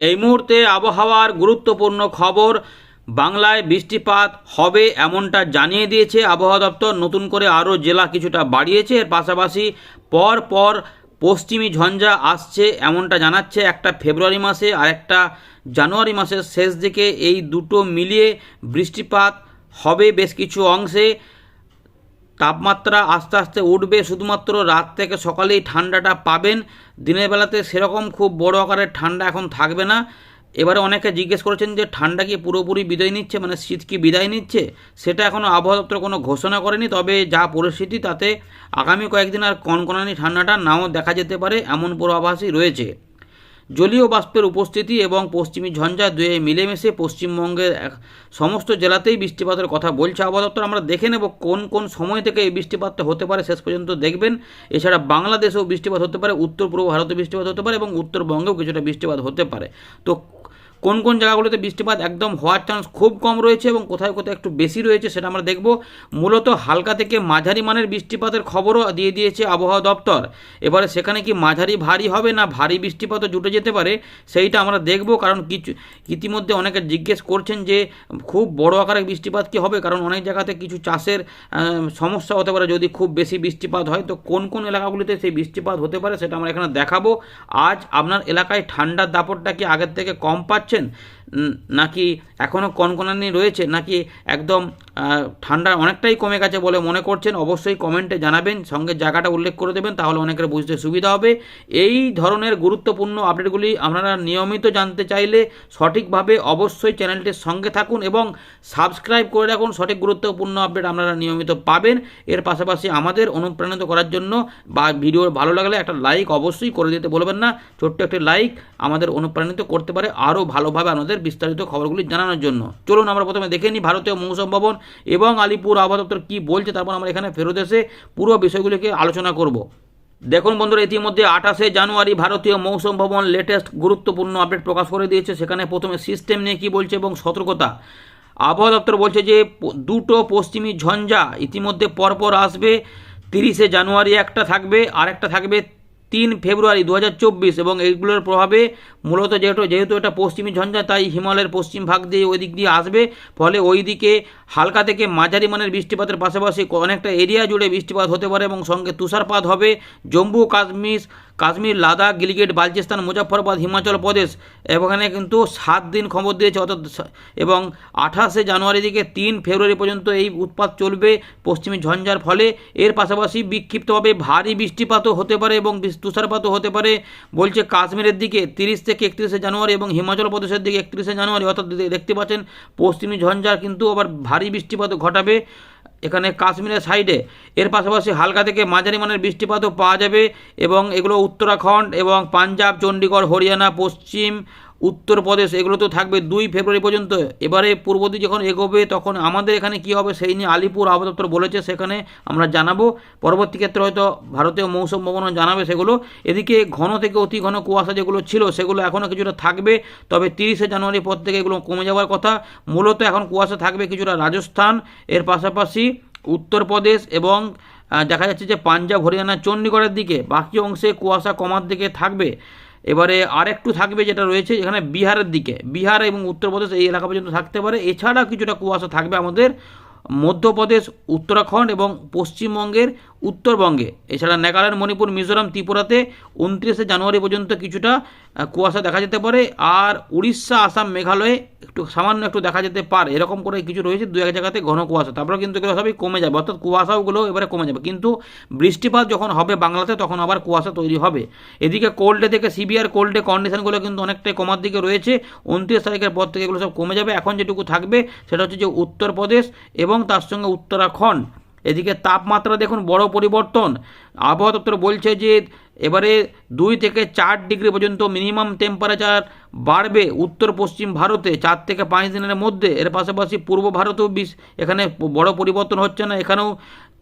এই মুহূর্তে আবহাওয়ার গুরুত্বপূর্ণ খবর, বাংলায় বৃষ্টিপাত হবে এমনটা জানিয়ে দিয়েছে আবহাওয়া দপ্তর। নতুন করে আরও জেলা কিছুটা বাড়িয়েছে। এর পাশাপাশি পর পর পশ্চিমী ঝঞ্ঝা আসছে এমনটা জানাচ্ছে একটা ফেব্রুয়ারি মাসে আর একটা জানুয়ারি মাসের শেষ দিকে। এই দুটো মিলিয়ে বৃষ্টিপাত হবে বেশ কিছু অংশে। তাপমাত্রা আস্তে আস্তে উঠবে শুধুমাত্র রাত থেকে সকালেই ঠান্ডাটা পাবেন। দিনের বেলাতে সেরকম খুব বড় আকারের ঠান্ডা এখন থাকবে না। এবারে অনেকে জিজ্ঞেস করেছেন যে ঠান্ডা কি পুরোপুরি বিদায় নিচ্ছে মানে শীত কি বিদায় নিচ্ছে? সেটা এখনও আবহাওয়া দপ্তর কোনো ঘোষণা করেনি, তবে যা পরিস্থিতি তাতে আগামী কয়েকদিন আর কনকনানি ঠান্ডাটা নাও দেখা যেতে পারে, এমন পূর্বাভাসই রয়েছে। জলীয় বাষ্পের উপস্থিতি এবং পশ্চিমী ঝঞ্ঝা দুয়ে মিলেমিশে পশ্চিমবঙ্গের সমস্ত জেলাতেই বৃষ্টিপাতের কথা বলছে আবহাওয়া দপ্তর। আমরা দেখে নেব কোন কোন সময় থেকে এই বৃষ্টিপাতটা হতে পারে, শেষ পর্যন্ত দেখবেন। এছাড়া বাংলাদেশেও বৃষ্টিপাত হতে পারে উত্তর পূর্ব ভারতে বৃষ্টিপাত হতে পারে এবং উত্তরবঙ্গেও কিছুটা বৃষ্টিপাত হতে পারে। তো কোন কোন জায়গাগুলোতে বৃষ্টিপাত একদম হওয়ার চান্স খুব কম রয়েছে এবং কোথায় কোথায় একটু বেশি রয়েছে সেটা আমরা দেখব। মূলত হালকা থেকে মাঝারি মানের বৃষ্টিপাতের খবরও দিয়ে দিয়েছে আবহাওয়া দপ্তর। এবারে সেখানে কি মাঝারি ভারী হবে না ভারী বৃষ্টিপাতও জুটে যেতে পারে সেইটা আমরা দেখব কারণ কিছু ইতিমধ্যে অনেকে জিজ্ঞেস করছেন যে খুব বড় আকারে বৃষ্টিপাত কি হবে? কারণ অনেক জায়গাতে কিছু চাষের সমস্যা হতে পারে যদি খুব বেশি বৃষ্টিপাত হয়। তো কোন কোন এলাকাগুলিতে সেই বৃষ্টিপাত হতে পারে সেটা আমরা এখানে দেখাবো। আজ আপনার এলাকায় ঠান্ডার দাপটটা কি আগের থেকে কম পাচ্ছেন উম, নাকি এখনও কনকনানি রয়েছে? নাকি একদম ঠান্ডা অনেকটাই কমে গেছে বলে মনে করছেন? অবশ্যই কমেন্টে জানাবেন, সঙ্গে জায়গাটা উল্লেখ করে দেবেন, তাহলে অনেকের বুঝতে সুবিধা হবে। এই ধরনের গুরুত্বপূর্ণ আপডেটগুলি আপনারা নিয়মিত জানতে চাইলে সঠিকভাবে অবশ্যই চ্যানেলটির সঙ্গে থাকুন এবং সাবস্ক্রাইব করে রাখুন। সঠিক গুরুত্বপূর্ণ আপডেট আপনারা নিয়মিত পাবেন। এর পাশাপাশি আমাদের অনুপ্রাণিত করার জন্য বা ভিডিও ভালো লাগলে একটা লাইক অবশ্যই করে দিতে বলবেন না। ছোট্ট একটি লাইক আমাদের অনুপ্রাণিত করতে পারে আরও ভালোভাবে আমাদের বিস্তারিত খবরগুলি জানানোর জন্য। চলুন আমরা প্রথমে দেখে নিই ভারতীয় মৌসুম ভবন এবং আলিপুর আবহাওয়া দপ্তর কী বলছে, তারপর আমরা এখানে ফেরত এসে পুরো বিষয়গুলিকে আলোচনা করব। দেখুন বন্ধুরা, ইতিমধ্যে আঠাশে জানুয়ারি ভারতীয় মৌসুম ভবন লেটেস্ট গুরুত্বপূর্ণ আপডেট প্রকাশ করে দিয়েছে। সেখানে প্রথমে সিস্টেম নিয়ে কী বলছে এবং সতর্কতা। আবহাওয়া দপ্তর বলছে যে, দুটো পশ্চিমী ঝঞ্ঝা ইতিমধ্যে পরপর আসবে। তিরিশে জানুয়ারি একটা থাকবে আর একটা থাকবে তিন ফেব্রুয়ারি দু হাজার চব্বিশ এবং এইগুলোর প্রভাবে মূলত যেহেতু যেহেতু এটা পশ্চিমী ঝঞ্ঝা, তাই হিমালয়ের পশ্চিম ভাগ দিয়ে ওই দিক দিয়ে আসবে। ফলে ওই দিকে হালকা থেকে মাঝারি মানের বৃষ্টিপাতের পাশাপাশি অনেকটা এরিয়া জুড়ে বৃষ্টিপাত হতে পারে এবং সঙ্গে তুষারপাত হবে। জম্মু, কাশ্মীর কাশ্মীর, লাদাখ, গিলগিট, বালচিস্তান মুজফ্ফরবাদ হিমাচল প্রদেশ এখানে কিন্তু সাত দিন খবর দিয়েছে। অর্থাৎ এবং আঠাশে জানুয়ারি থেকে তিন ফেব্রুয়ারি পর্যন্ত এই উৎপাত চলবে পশ্চিমী ঝঞ্ঝার ফলে। এর পাশাপাশি বিক্ষিপ্তভাবে ভারী বৃষ্টিপাতও হতে পারে এবং তুষারপাতও হতে পারে, বলছে কাশ্মীরের দিকে তিরিশ থেকে একত্রিশে জানুয়ারি এবং হিমাচল প্রদেশের দিকে একত্রিশে জানুয়ারি। অর্থাৎ দেখতে পাচ্ছেন পশ্চিমী ঝঞ্ঝার কিন্তু আবার ভারী বৃষ্টিপাত ঘটাবে এখানে কাশ্মীরের সাইডে। এর পাশাপাশি হালকা থেকে মাঝারি মানের বৃষ্টিপাতও পাওয়া যাবে এবং এগুলো উত্তরাখণ্ড এবং পাঞ্জাব চণ্ডীগড় হরিয়ানা, পশ্চিম উত্তরপ্রদেশ, এগুলো তো থাকবে দুই ফেব্রুয়ারি পর্যন্ত। এবারে পূর্ব দিকে যখন এগোবে, তখন আমাদের এখানে কি হবে সেই নিয়ে আলিপুর আবহাওয়া বলেছে, সেখানে আমরা জানাব। পরবর্তী ক্ষেত্রে হয়তো ভারতীয় মৌসুম ভবনও জানাবে সেগুলো। এদিকে ঘন থেকে অতি ঘন কুয়াশা যেগুলো ছিল, সেগুলো এখনও কিছুটা থাকবে। তবে তিরিশে জানুয়ারি পর থেকে এগুলো কমে যাওয়ার কথা। মূলত এখন কুয়াশা থাকবে কিছুটা রাজস্থান, এর পাশাপাশি উত্তরপ্রদেশ এবং দেখা যাচ্ছে যে পাঞ্জাব, হরিয়ানা চণ্ডীগড়ের দিকে। বাকি অংশে কুয়াশা কমার দিকে থাকবে। এবারে আর একটু থাকবে যেটা রয়েছে এখানে বিহারের দিকে। বিহার এবং উত্তরপ্রদেশ এই এলাকা পর্যন্ত থাকতে পারে। এছাড়া কিছুটা কুয়াশা থাকবে আমাদের মধ্যপ্রদেশ, উত্তরাখণ্ড এবং পশ্চিমবঙ্গের উত্তরবঙ্গে। এছাড়া নাগাল্যান্ড, মণিপুর, মিজোরাম, ত্রিপুরাতে উনত্রিশে জানুয়ারি পর্যন্ত কিছুটা কুয়াশা দেখা যেতে পারে। আর উড়িষ্যা, আসাম, মেঘালয়ে একটু সামান্য একটু দেখা যেতে পারে। এরকম করে কিছু রয়েছে, দু এক জায়গাতে ঘন কুয়াশা। তারপরে কিন্তু এগুলো সবই কমে যাবে। অর্থাৎ কুয়াশাগুলো এবারে কমে যাবে। কিন্তু বৃষ্টিপাত যখন হবে বাংলাতে, তখন আবার কুয়াশা তৈরি হবে। এদিকে কোল্ডে থেকে সিভিয়ার কোল্ডে কন্ডিশনগুলো কিন্তু অনেকটাই কমার দিকে রয়েছে। উনত্রিশ তারিখের পর থেকে এগুলো সব কমে যাবে। এখন যেটুকু থাকবে, সেটা হচ্ছে যে উত্তরপ্রদেশ এবং তার সঙ্গে উত্তরাখণ্ড। এদিকে তাপমাত্রা দেখুন, বড় পরিবর্তন। আবহাওয়া দপ্তর বলছে যে, এবারে দুই থেকে চার ডিগ্রি পর্যন্ত মিনিমাম টেম্পারেচার বাড়বে উত্তর পশ্চিম ভারতে, চার থেকে পাঁচ দিনের মধ্যে। এর পাশাপাশি পূর্ব ভারতেও বিশ, এখানে বড় পরিবর্তন হচ্ছে না। এখানেও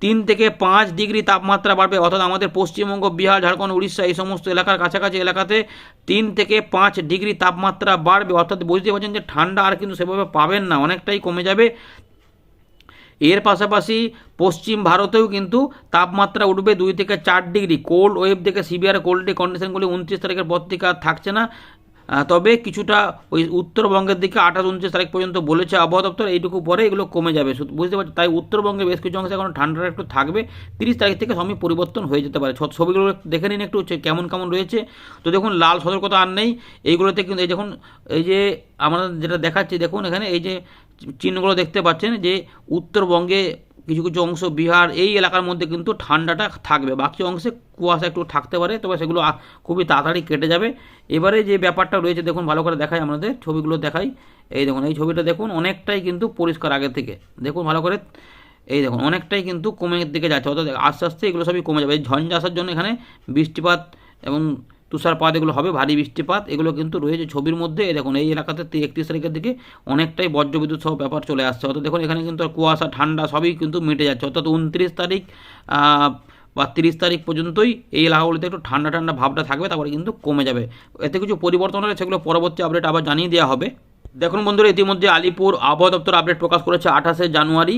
তিন থেকে পাঁচ ডিগ্রি তাপমাত্রা বাড়বে। অর্থাৎ আমাদের পশ্চিমবঙ্গ, বিহার, ঝাড়খণ্ড, উড়িষ্যা এই সমস্ত এলাকার কাছাকাছি এলাকাতে তিন থেকে পাঁচ ডিগ্রি তাপমাত্রা বাড়বে। অর্থাৎ বুঝতে পারছেন যে, ঠান্ডা আর কিন্তু সেভাবে পাবেন না, অনেকটাই কমে যাবে। এর পাশাপাশি পশ্চিম ভারতেও কিন্তু তাপমাত্রা উঠবে দুই থেকে চার ডিগ্রি। কোল্ড ওয়েভ থেকে সিভিয়ার কোল্ড কন্ডিশনগুলি উনত্রিশ তারিখের পর থেকে আর থাকছে না। তবে কিছুটা ওই উত্তরবঙ্গের দিকে আঠাশ উনত্রিশ তারিখ পর্যন্ত বলেছে আবহাওয়া দপ্তর, এইটুকু পরে এগুলো কমে যাবে। বুঝতে পারছি? তাই উত্তরবঙ্গে বেশ কিছু অংশে এখন ঠান্ডাটা একটু থাকবে। তিরিশ তারিখ থেকে সবই পরিবর্তন হয়ে যেতে পারে। ছবিগুলো দেখে নিন একটু কেমন কেমন রয়েছে। তো দেখুন, লাল সতর্কতা আর নেই। এইগুলোতে কিন্তু এই দেখুন, এই যে আমরা যেটা দেখাচ্ছি, দেখুন এখানে এই যে চিহ্নগুলো দেখতে পাচ্ছেন যে উত্তরবঙ্গে কিছু কিছু অংশ বিহার, এই এলাকার মধ্যে কিন্তু ঠান্ডাটা থাকবে। বাকি অংশে কুয়াশা একটু থাকতে পারে, তবে সেগুলো খুবই তাড়াতাড়ি কেটে যাবে। এবারে যে ব্যাপারটা রয়েছে, দেখুন, ভালো করে দেখাই আমাদের ছবিগুলো দেখাই। এই দেখুন, এই ছবিটা দেখুন, অনেকটাই কিন্তু পরিষ্কার আগে থেকে। দেখুন, ভালো করে, এই দেখুন, অনেকটাই কিন্তু কমে দিকে যাচ্ছে। অর্থাৎ আস্তে আস্তে এগুলো সবই কমে যাবে। এই ঝঞ্ঝা আসার জন্য এখানে বৃষ্টিপাত এবং তুষারপাত, এগুলো হবে ভারী বৃষ্টিপাত, এগুলো কিন্তু রয়েছে ছবির মধ্যে। দেখুন, এই এলাকাতে একত্রিশ তারিখের দিকে অনেকটাই বজ্রবিদ্যুৎ সহ ব্যাপার চলে আসছে। অর্থাৎ দেখুন, এখানে কিন্তু কুয়াশা, ঠান্ডা সবই কিন্তু মিটে যাচ্ছে। অর্থাৎ উনত্রিশ তারিখ বা তিরিশ তারিখ পর্যন্তই এই এলাকাগুলিতে একটু ঠান্ডা ঠান্ডা ভাবটা থাকবে, তারপরে কিন্তু কমে যাবে। এতে কিছু পরিবর্তন হলে সেগুলো পরবর্তী আপডেট আবার জানিয়ে দেওয়া হবে। দেখুন বন্ধুরা, ইতিমধ্যে আলিপুর আবহাওয়া দপ্তর আপডেট প্রকাশ করেছে আঠাশে জানুয়ারি।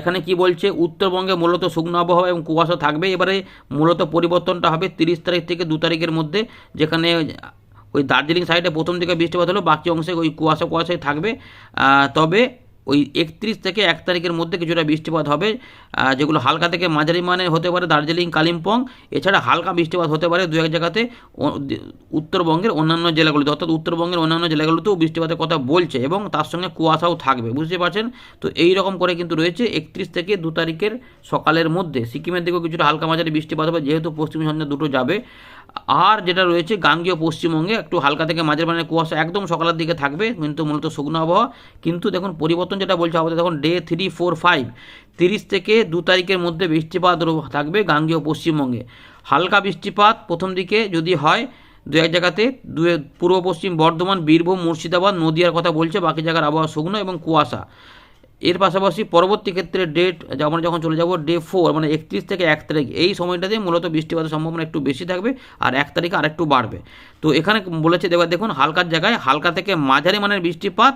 এখানে কি বলছে? উত্তরবঙ্গে মূলত শুকনো আবহাওয়া এবং কুয়াশা থাকবে। এবারে মূলত পরিবর্তনটা হবে তিরিশ তারিখ থেকে দু তারিখের মধ্যে, যেখানে ওই দার্জিলিং সাইডে প্রথম দিকে বৃষ্টিপাত হলো, বাকি অংশে ওই কুয়াশা কুয়াশাই থাকবে। তবে ওই একত্রিশ থেকে এক তারিখের মধ্যে কিছুটা বৃষ্টিপাত হবে যেগুলো হালকা থেকে মাঝারি মানে হতে পারে, দার্জিলিং, কালিম্পং। এছাড়া হালকা বৃষ্টিপাত হতে পারে দু এক জায়গাতে। উত্তরবঙ্গের অন্যান্য জেলাগুলিতে, অর্থাৎ উত্তরবঙ্গের অন্যান্য জেলাগুলোতেও বৃষ্টিপাতের কথা বলছে এবং তার সঙ্গে কুয়াশাও থাকবে, বুঝতে পারছেন? তো এই রকম করে কিন্তু রয়েছে একত্রিশ থেকে দু তারিখের সকালের মধ্যে। সিকিমের দিকেও কিছুটা হালকা মাঝারি বৃষ্টিপাত হবে, যেহেতু পশ্চিম ঝঞ্ঝা দুটো যাবে। আর যেটা রয়েছে গাঙ্গীয় পশ্চিমবঙ্গে, একটু হালকা থেকে মাঝের মানে কুয়াশা একদম সকালের দিকে থাকবে, কিন্তু মূলত শুকনো আবহাওয়া। কিন্তু দেখুন, পরিবর্তন যেটা বলছে আমাদের দেখুন ডে থ্রি ফোর ফাইভ তিরিশ থেকে দু তারিখের মধ্যে বৃষ্টিপাত থাকবে গাঙ্গীয় পশ্চিমবঙ্গে। হালকা বৃষ্টিপাত প্রথম দিকে যদি হয়, দু এক জায়গাতে, দু পূর্ব পশ্চিম বর্ধমান, বীরভূম, মুর্শিদাবাদ, নদিয়ার কথা বলছে, বাকি জায়গার আবহাওয়া শুকনো এবং কুয়াশা। এর পাশাপাশি পরবর্তী ক্ষেত্রে ডেট আমরা যখন চলে যাব ডে ফোর মানে একত্রিশ থেকে এক তারিখ, এই সময়টাতে মূলত বৃষ্টিপাতের সম্ভাবনা একটু বেশি থাকবে আর এক তারিখে আরেকটু বাড়বে। তো এখানে বলেছে দেখুন, হালকার জায়গায় হালকা থেকে মাঝারি মানের বৃষ্টিপাত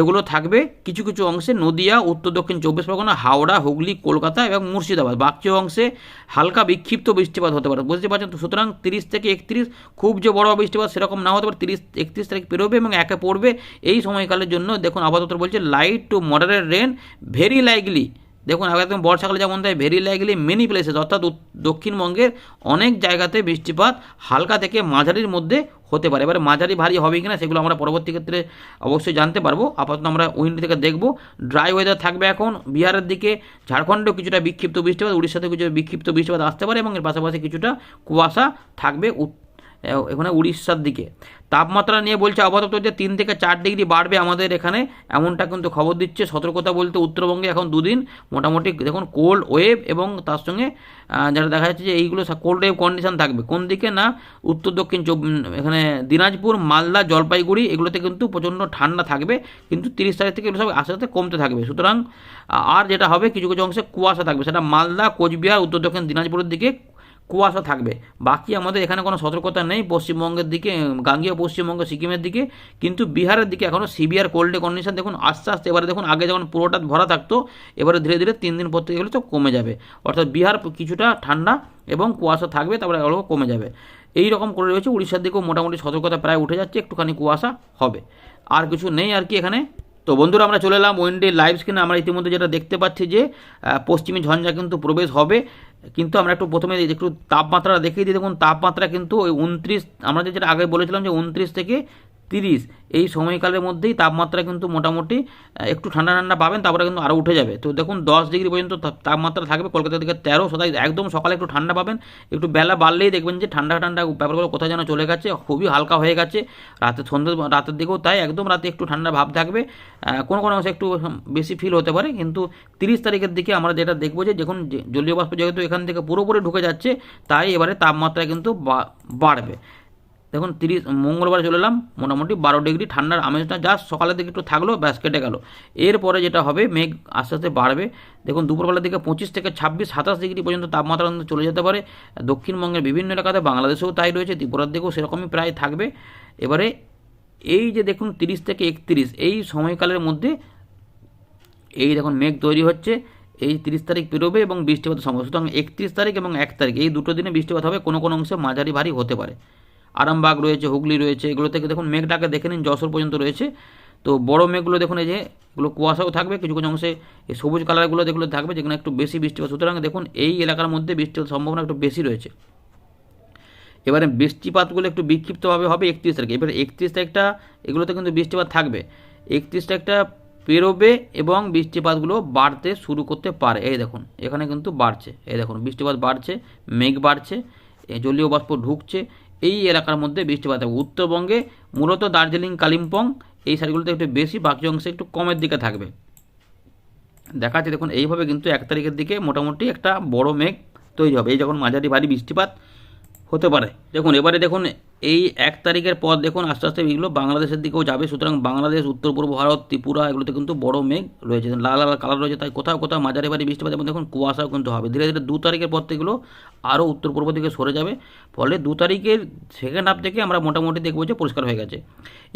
এগুলো থাকবে কিছু কিছু অংশে নদিয়া, উত্তর দক্ষিণ চব্বিশ পরগনা, হাওড়া, হুগলি, কলকাতা এবং মুর্শিদাবাদ। বাকি অংশে হালকা বিক্ষিপ্ত বৃষ্টিপাত হতে পারে। বুঝতে পারছেন তো? সুতরাং তিরিশ থেকে একত্রিশ, খুব যে বড় বৃষ্টিপাত সেরকম না হতে পারে। তিরিশ, একত্রিশ তারিখ পেরোবে এবং একে পড়বে এই সময়কালের জন্য। দেখুন, আপাতত বলছে light to moderate rain very likely দেখুন একদম বর্ষাকালে যেমন তাই ভেরি লাইকলি মেনি প্লেসেস অর্থাৎ দক্ষিণবঙ্গের অনেক জায়গাতে বৃষ্টিপাত হালকা থেকে মাঝারির মধ্যে হতে পারে। এবারে মাঝারি ভারী হবে কিনা সেগুলো আমরা পরবর্তী ক্ষেত্রে অবশ্যই জানতে পারব। আপাতত আমরা উইন্ড থেকে দেখব। ড্রাই ওয়েদার থাকবে এখন। বিহারের দিকে ঝাড়খণ্ডেও কিছুটা বিক্ষিপ্ত বৃষ্টিপাত, উড়িষ্যাতেও কিছু বিক্ষিপ্ত বৃষ্টিপাত আসতে পারে এবং এর পাশাপাশি কিছুটা কুয়াশা থাকবে এখানে উড়িষ্যার দিকে। তাপমাত্রা নিয়ে বলছে দপ্তর যে তিন থেকে চার ডিগ্রি বাড়বে আমাদের এখানে, এমনটা কিন্তু খবর দিচ্ছে। সতর্কতা বলতে উত্তরবঙ্গে এখন দুদিন মোটামুটি দেখুন কোল্ড ওয়েভ এবং তার সঙ্গে যেটা দেখা যাচ্ছে যে এইগুলো কোল্ড ওয়েভ কন্ডিশন থাকবে। কোন দিকে? না, উত্তর, দক্ষিণ এখানে দিনাজপুর, মালদা, জলপাইগুড়ি, এগুলোতে কিন্তু প্রচণ্ড ঠান্ডা থাকবে। কিন্তু তিরিশ তারিখ থেকে এগুলো সব আস্তে আস্তে কমতে থাকবে। সুতরাং আর যেটা হবে, কিছু কিছু অংশে কুয়াশা থাকবে। সেটা মালদা, কোচবিহার, উত্তর, দক্ষিণ, দিনাজপুরের দিকে কুয়াশা থাকবে। বাকি আমাদের এখানে কোনো সতর্কতা নেই, পশ্চিমবঙ্গের দিকে, গাঙ্গীয় পশ্চিমবঙ্গ, সিকিমের দিকে। কিন্তু বিহারের দিকে এখনও সিভিয়ার কোল্ডে কন্ডিশন দেখুন আস্তে আস্তে, এবারে দেখুন আগে যখন পুরোটা ভরা থাকতো, এবারে ধীরে ধীরে তিন দিন পর থেকে গেলে তো কমে যাবে। অর্থাৎ বিহার কিছুটা ঠান্ডা এবং কুয়াশা থাকবে, তারপরে অল্প কমে যাবে। এই রকম করে রয়েছে, উড়িষ্যার দিকেও মোটামুটি সতর্কতা প্রায় উঠে যাচ্ছে, একটুখানি কুয়াশা হবে। আর কিছু নেই আর কি এখানে। তো বন্ধুরা, আমরা চলে এলাম ওয়েন্ডে লাইভ স্ক্রিনে। আমরা ইতিমধ্যে যেটা দেখতে পাচ্ছি যে পশ্চিমী ঝঞ্ঝা কিন্তু প্রবেশ হবে। কিন্তু আমরা একটু প্রথমে একটু তাপমাত্রা দেখিয়ে দিই। দেখুন, তাপমাত্রা কিন্তু ওই উনত্রিশ, আমরা যেটা আগে বলেছিলাম যে উনত্রিশ থেকে তিরিশ। এই সময়কালের মধ্যেই তাপমাত্রা কিন্তু মোটামুটি একটু ঠান্ডা ঠান্ডা পাবেন, তারপরে কিন্তু আরও উঠে যাবে। তো দেখুন, দশ ডিগ্রি পর্যন্ত তাপমাত্রা থাকবে। কলকাতা থেকে তেরো, সদাই একদম সকালে একটু ঠান্ডা পাবেন। একটু বেলা বাড়লেই দেখবেন যে ঠান্ডা ঠান্ডা ব্যাপারগুলো কোথায় যেন চলে গেছে, খুবই হালকা হয়ে গেছে। রাতে সন্ধ্যে, রাতের দিকেও তাই, একদম রাতে একটু ঠান্ডা ভাব থাকবে। কোনো কোনো অংশে একটু বেশি ফিল হতে পারে, কিন্তু তিরিশ তারিখের দিকে আমরা যেটা দেখব যে যখন জলীয় বাষ্প যেহেতু এখান থেকে পুরোপুরি ঢুকে যাচ্ছে, তাই এবারে তাপমাত্রা কিন্তু বাড়বে। দেখুন তিরিশ, মঙ্গলবার চলে এলাম, মোটামুটি বারো ডিগ্রি, ঠান্ডার আমেজটা জাস্ট সকালের দিকে একটু থাকল, ব্যাস কেটে গেল। এরপরে যেটা হবে, মেঘ আস্তে আস্তে বাড়বে। দেখুন, দুপুরবেলার দিকে পঁচিশ থেকে ছাব্বিশ, সাতাশ ডিগ্রি পর্যন্ত তাপমাত্রা চলে যেতে পারে। দক্ষিণবঙ্গের বিভিন্ন এলাকাতে বাংলাদেশেও তাই রয়েছে, ত্রিপুরার দিকেও সেরকমই প্রায় থাকবে। এবারে এই যে দেখুন, তিরিশ থেকে একত্রিশ, এই সময়কালের মধ্যে এই দেখুন, মেঘ তৈরি হচ্ছে। এই তিরিশ তারিখ পেরোবে এবং বৃষ্টিপাতের সম্ভব সুতরাং একত্রিশ তারিখ এবং এক তারিখ, এই দুটো দিনে বৃষ্টিপাত হবে, কোনো কোনো অংশে মাঝারি ভারী হতে পারে। আরামবাগ রয়েছে, হুগলি রয়েছে, এগুলো থেকে দেখুন মেঘটাকে দেখে নিন, যশোর পর্যন্ত রয়েছে। তো বড় মেঘগুলো দেখুন, এই যে এগুলো কুয়াশাও থাকবে কিছু কিছু অংশে এই সবুজ কালারগুলো যেগুলো থাকবে, যেখানে একটু বেশি বৃষ্টিপাত সুতরাং দেখুন, এই এলাকার মধ্যে বৃষ্টির সম্ভাবনা একটু বেশি রয়েছে। এবারে বৃষ্টিপাতগুলো একটু বিক্ষিপ্তভাবে হবে একত্রিশ তারিখে। এবারে একত্রিশ তারিখটা, এগুলোতে কিন্তু বৃষ্টিপাত থাকবে। একত্রিশ তারিখটা পেরোবে এবং বৃষ্টিপাতগুলো বাড়তে শুরু করতে পারে। এই দেখুন, এখানে কিন্তু বাড়ছে। এই দেখুন, বৃষ্টিপাত বাড়ছে, মেঘ বাড়ছে জলীয় বাষ্প ঢুকছে এই এলাকার মধ্যে বৃষ্টিপাত হবে। উত্তরবঙ্গে মূলত দার্জিলিং, কালিম্পং এই সাইডগুলোতে একটু বেশি, বাকি অংশে একটু কমের দিকে থাকবে। দেখা যাচ্ছে দেখুন, এইভাবে কিন্তু এক তারিখের দিকে মোটামুটি একটা বড় মেঘ তৈরি হবে। এই যখন মাঝারি ভারী বৃষ্টিপাত হতে পারে। দেখুন, এবারে দেখুন, এই এক তারিখের পর দেখুন, আস্তে আস্তে এগুলো বাংলাদেশের দিকেও যাবে। সুতরাং বাংলাদেশ উত্তর পূর্ব ভারত, ত্রিপুরা, এগুলোতে কিন্তু বড় মেঘ রয়েছে। লাল লাল কালার রয়েছে, তাই কোথাও কোথাও মাঝারি ভারী বৃষ্টিপাত এবং দেখুন, কুয়াশাও কিন্তু হবে। ধীরে ধীরে দু তারিখের পর থেকে এগুলো আরও উত্তর পূর্ব দিকে সরে যাবে। ফলে দু তারিখের সেকেন্ড হাফ থেকে আমরা মোটামুটি দেখব যে পরিষ্কার হয়ে গেছে।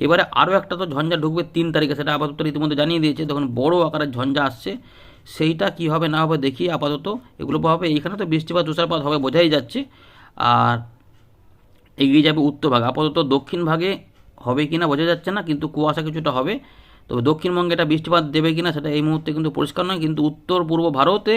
এবারে আরও একটা তো ঝঞ্ঝা ঢুকবে তিন তারিখে, সেটা আপাতত ইতিমধ্যে জানিয়ে দিয়েছে। দেখুন, বড় আকারের ঝঞ্ঝা আসছে। সেইটা কী হবে না হবে দেখি আপাতত এগুলো হবে। এইখানে তো বৃষ্টিপাত, তুষারপাত হবে, বোঝাই যাচ্ছে। আর এগিয়ে যাবে উত্তর ভাগ। আপাতত দক্ষিণ ভাগে হবে কি না বোঝা যাচ্ছে না, কিন্তু কুয়াশা কিছুটা হবে। তবে দক্ষিণবঙ্গে এটা বৃষ্টিপাত দেবে কি না সেটা এই মুহূর্তে কিন্তু পরিষ্কার নয়, কিন্তু উত্তর পূর্ব ভারতে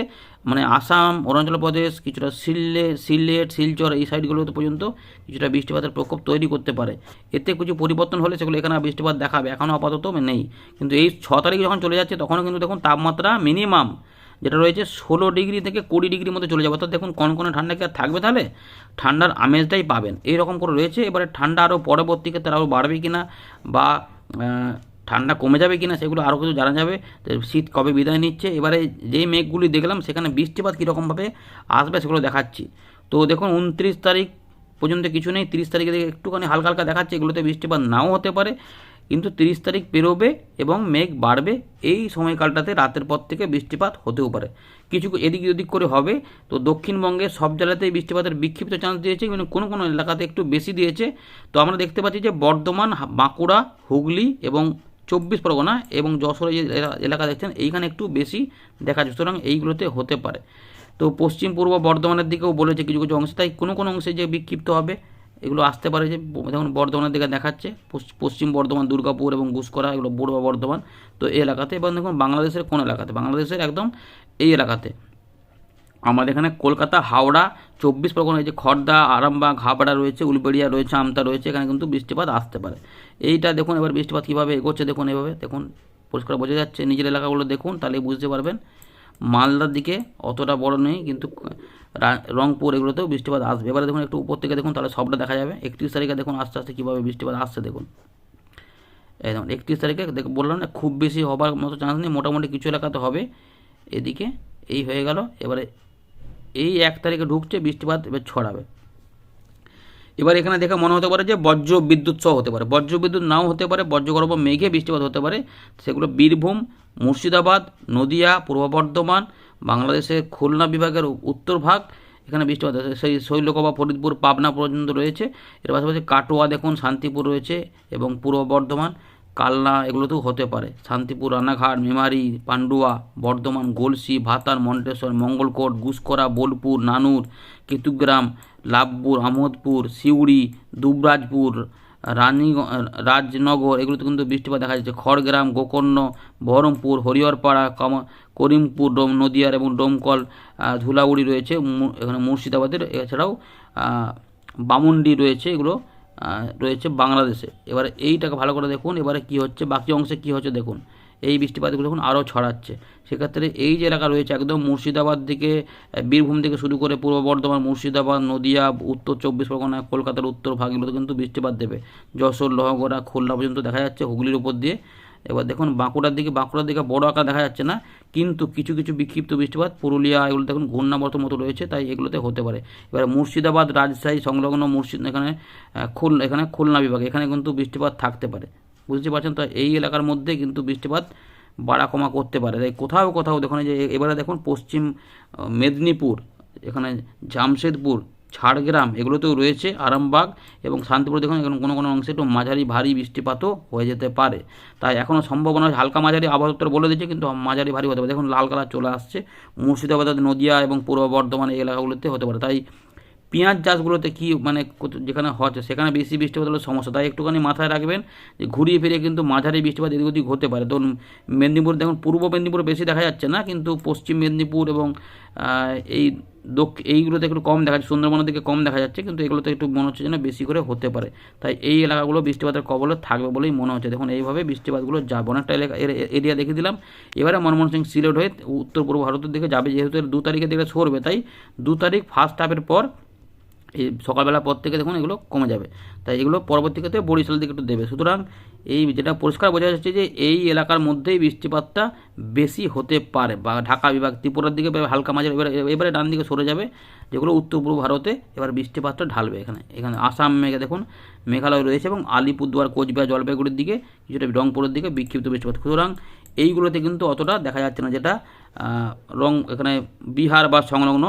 মানে আসাম, অরুণাচল প্রদেশ, কিছুটা সিল্লে সিলেট, শিলচর এই সাইডগুলোতে পর্যন্ত কিছুটা বৃষ্টিপাতের প্রকোপ তৈরি করতে পারে। এতে কিছু পরিবর্তন হলে সেগুলো এখানে বৃষ্টিপাত দেখাবে, এখনও আপাতত নেই। কিন্তু এই ছ তারিখ যখন চলে যাচ্ছে, তখনও কিন্তু দেখুন তাপমাত্রা মিনিমাম যেটা রয়েছে ষোলো ডিগ্রি থেকে কুড়ি ডিগ্রির মধ্যে চলে যাবে। অর্থাৎ দেখুন, কনকনে ঠান্ডা কি আর থাকবে তাহলে? ঠান্ডার আমেজটাই পাবেন। এই রকম করে রয়েছে। এবারে ঠান্ডা আরও পরবর্তী ক্ষেত্রে আরও বাড়বে কি না বা ঠান্ডা কমে যাবে কি না সেগুলো আরও কিছু জানা যাবে। শীত কবে বিদায় নিচ্ছে? এবারে যেই মেঘগুলি দেখলাম, সেখানে বৃষ্টিপাত কীরকমভাবে আসবে সেগুলো দেখাচ্ছি। তো দেখুন, উনত্রিশ তারিখ পর্যন্ত কিছু নেই। তিরিশ তারিখে একটুখানি হালকা হালকা দেখাচ্ছে। এগুলোতে বৃষ্টিপাত নাও হতে পারে। কিন্তু তিরিশ তারিখ পেরোবে এবং মেঘ বাড়বে, এই সময়কালটাতে রাতের পর থেকে বৃষ্টিপাত হতেও পারে। কিছু এদিক ওদিক করে হবে। তো দক্ষিণবঙ্গে সব জেলাতেই বৃষ্টিপাতের বিক্ষিপ্ত চান্স দিয়েছে, কিন্তু কোনো কোনো এলাকাতে একটু বেশি দিয়েছে। তো আমরা দেখতে পাচ্ছি যে বর্ধমান, বাঁকুড়া, হুগলি এবং চব্বিশ পরগনা এবং যশোরে যে এলাকা দেখছেন, এইখানে একটু বেশি দেখা যাচ্ছে। সুতরাং এইগুলোতে হতে পারে। তো পশ্চিম পূর্ব বর্ধমানের দিকেও বলেছে কিছু কিছু অংশে। তাই কোনো কোনো অংশে যে বিক্ষিপ্ত হবে এগুলো আসতে পারে যে যেমন বর্ধমানের দিকে দেখাচ্ছে পশ্চ- পশ্চিম বর্ধমান, দুর্গাপুর এবং গুসকরা এগুলো পূর্ব বর্ধমান, তো এই এলাকাতে এবং দেখুন বাংলাদেশের কোন এলাকাতে? বাংলাদেশের একদম এই এলাকাতে। আমাদের এখানে কলকাতা, হাওড়া, চব্বিশ পরগনা যে খড়দা আরামবাগ, হাবড়া রয়েছে, উলবেড়িয়া রয়েছে, আমতা রয়েছে, এখানে কিন্তু বৃষ্টিপাত আসতে পারে। এইটা দেখুন, এবার বৃষ্টিপাত কীভাবে এগোচ্ছে দেখুন এভাবে। দেখুন, পরিষ্কার বোঝা যাচ্ছে, নিজের এলাকাগুলো দেখুন তাহলে বুঝতে পারবেন মালদার দিকে অতটা বড় নেই, কিন্তু রংপুর এগুলোতেও বৃষ্টিপাত আসবে। এবারে দেখুন একটু উপর থেকে দেখুন, তাহলে সবটা দেখা যাবে। একত্রিশ তারিখে দেখুন আস্তে আস্তে কীভাবে বৃষ্টিপাত আসছে দেখুন। দেখুন, একত্রিশ তারিখে দেখ, বললাম না, খুব বেশি হবার মতো চান্স নেই, মোটামুটি কিছু এলাকাতে হবে। এদিকে এই হয়ে গেল, এবারে এই এক তারিখে ঢুকছে, বৃষ্টিপাত এবার ছড়াবে। এবার এখানে দেখে মনে হতে পারে যে বজ্র বিদ্যুৎ সহ হতে পারে। বজ্র বিদ্যুৎ নাও হতে পারে, বজ্রগর্ভ মেঘে বৃষ্টিপাত হতে পারে। সেগুলো বীরভূম, মুর্শিদাবাদ, নদিয়া, পূর্ব বর্ধমান, বাংলাদেশের খুলনা বিভাগের উত্তর ভাগ এখানে বৃষ্টিপাত সেই শৈলকোপা ফরিদপুর, পাবনা পর্যন্ত রয়েছে। এর পাশাপাশি কাটোয়া দেখুন, শান্তিপুর রয়েছে এবং পূর্ব বর্ধমান। কালনা এগুলোতেও হতে পারে। শান্তিপুর, রানাঘাট, মেমারি, পান্ডুয়া, বর্ধমান, গলসি, ভাতার, মন্টেশ্বর, মঙ্গলকোট, গুসকরা, বোলপুর, নানুর, কেতুগ্রাম, লাভপুর, আহমদপুর, সিউড়ি, দুবরাজপুর রানী রাজনগর, এগুলোতে কিন্তু বৃষ্টিপাত দেখা যাচ্ছে। খড়গ্রাম, গোকর্ণ, বহরমপুর, হরিহরপাড়া, কম, করিমপুর, ডোম, নদিয়ার এবং ডোমকল ধুলাউড়ি রয়েছে। এখানে মুর্শিদাবাদের, এছাড়াও বামুন্ডি রয়েছে এগুলো। রয়েছে বাংলাদেশে। এবারে এইটাকে ভালো করে দেখুন, এবারে কি হচ্ছে, বাকি অংশে কি হচ্ছে দেখুন। এই বৃষ্টিপাতগুলো দেখুন আরও ছড়াচ্ছে। সেক্ষেত্রে এই যে এলাকা রয়েছে একদম মুর্শিদাবাদ থেকে বীরভূম থেকে শুরু করে পূর্ব বর্ধমান, মুর্শিদাবাদ, নদিয়া, উত্তর চব্বিশ পরগনা, কলকাতার উত্তর ভাগগুলোতে কিন্তু বৃষ্টিপাত দেবে। যশোর, লহগড়া, খুলনা পর্যন্ত দেখা যাচ্ছে হুগলির উপর দিয়ে। এবার দেখুন বাঁকুড়ার দিকে বাঁকুড়ার দিকে বড় আকার দেখা যাচ্ছে না, কিন্তু কিছু কিছু বিক্ষিপ্ত বৃষ্টিপাত, পুরুলিয়া এগুলো দেখুন ঘূর্ণাবর্ত মতো রয়েছে, তাই এগুলোতে হতে পারে। এবার মুর্শিদাবাদ, রাজশাহী সংলগ্ন মুর্শিদ, এখানে খুল, এখানে খুলনা বিভাগ, এখানে কিন্তু বৃষ্টিপাত থাকতে পারে। বুঝতে পারছেন? তো এই এলাকার মধ্যে কিন্তু বৃষ্টিপাত বাড়া কমা করতে পারে। তাই কোথাও কোথাও দেখুন যে, এবারে দেখুন পশ্চিম মেদিনীপুর, এখানে জামশেদপুর ঝাড়গ্রাম, এগুলোতেও রয়েছে আরামবাগ এবং শান্তিপুর। দেখুন, এখন কোনো কোনো অংশে একটু মাঝারি ভারী বৃষ্টিপাতও হয়ে যেতে পারে। তাই এখনও সম্ভাবনা হালকা মাঝারি আবহাওয়া বলে দিচ্ছে কিন্তু মাঝারি ভারী হতে পারে। দেখুন, লাল কালার চলে আসছে। মুর্শিদাবাদ নদিয়া এবং পূর্ব বর্ধমান এই এলাকাগুলোতে হতে পারে। তাই পেঁয়াজ চাষগুলোতে কি মানে যেখানে হচ্ছে, সেখানে বেশি বৃষ্টিপাত হলে সমস্যা। তাই একটুখানি মাথায় রাখবেন যে ঘুরিয়ে ফিরে কিন্তু মাঝারি বৃষ্টিপাত এদিক ওদিক হতে পারে। ধরুন, মেদিনীপুর, দেখুন, পূর্ব মেদিনীপুর বেশি দেখা যাচ্ছে না, কিন্তু পশ্চিম মেদিনীপুর এবং এই এইগুলোতে একটু কম দেখা যাচ্ছে, সুন্দরবনের দিকে কম দেখা যাচ্ছে, কিন্তু এগুলোতে একটু মনে হচ্ছে যেন বেশি করে হতে পারে। তাই এই এলাকাগুলো বৃষ্টিপাতের কবলে থাকবে বলেই মনে হচ্ছে। দেখুন, এইভাবে বৃষ্টিপাতগুলো যাবে। অনেকটা এলাকা এরিয়া দেখে দিলাম। এবারে মনমোহন সিং সিলেট হয়ে উত্তর পূর্ব ভারতের দিকে যাবে, যেহেতু দু তারিখের দিকে সরবে, তাই দু তারিখ ফার্স্ট হাফের পর এই সকালবেলা পর থেকে দেখুন এগুলো কমে যাবে। তাই এগুলো পরবর্তী ক্ষেত্রে বরিশাল দিকে একটু দেবে। সুতরাং এই যেটা পরিষ্কার বোঝা যাচ্ছে যে এই এলাকার মধ্যেই বৃষ্টিপাতটা বেশি হতে পারে বা ঢাকা বিভাগ, ত্রিপুরার দিকে হালকা মাঝে এবারে এবারে ডান দিকে সরে যাবে, যেগুলো উত্তর পূর্ব ভারতে এবার বৃষ্টিপাতটা ঢালবে এখানে। এখানে আসাম মেঘে দেখুন, মেঘালয় রয়েছে এবং আলিপুরদুয়ার, কোচবিহার, জলপাইগুড়ির দিকে, কিছুটা রংপুরের দিকে বিক্ষিপ্ত বৃষ্টিপাত। সুতরাং এইগুলোতে কিন্তু অতটা দেখা যাচ্ছে না যেটা রং এখানে বিহার বা সংলগ্ন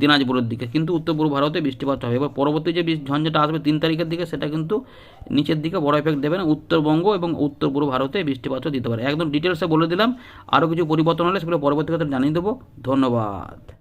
দিনাজপুরের দিকে। কিন্তু উত্তর পূর্ব ভারতে বৃষ্টিপাত হবে। এবার পরবর্তী যে ঝঞ্ঝাটা আসবে তিন তারিখের দিকে, সেটা কিন্তু নিচের দিকে বড় এফেক্ট দেবে না। উত্তরবঙ্গ এবং উত্তর পূর্ব ভারতে বৃষ্টিপাতও দিতে পারে। একদম ডিটেলসে বলে দিলাম। আরও কিছু পরিবর্তন হলে সেগুলো পরবর্তী ক্ষেত্রে জানিয়ে দেবো। ধন্যবাদ।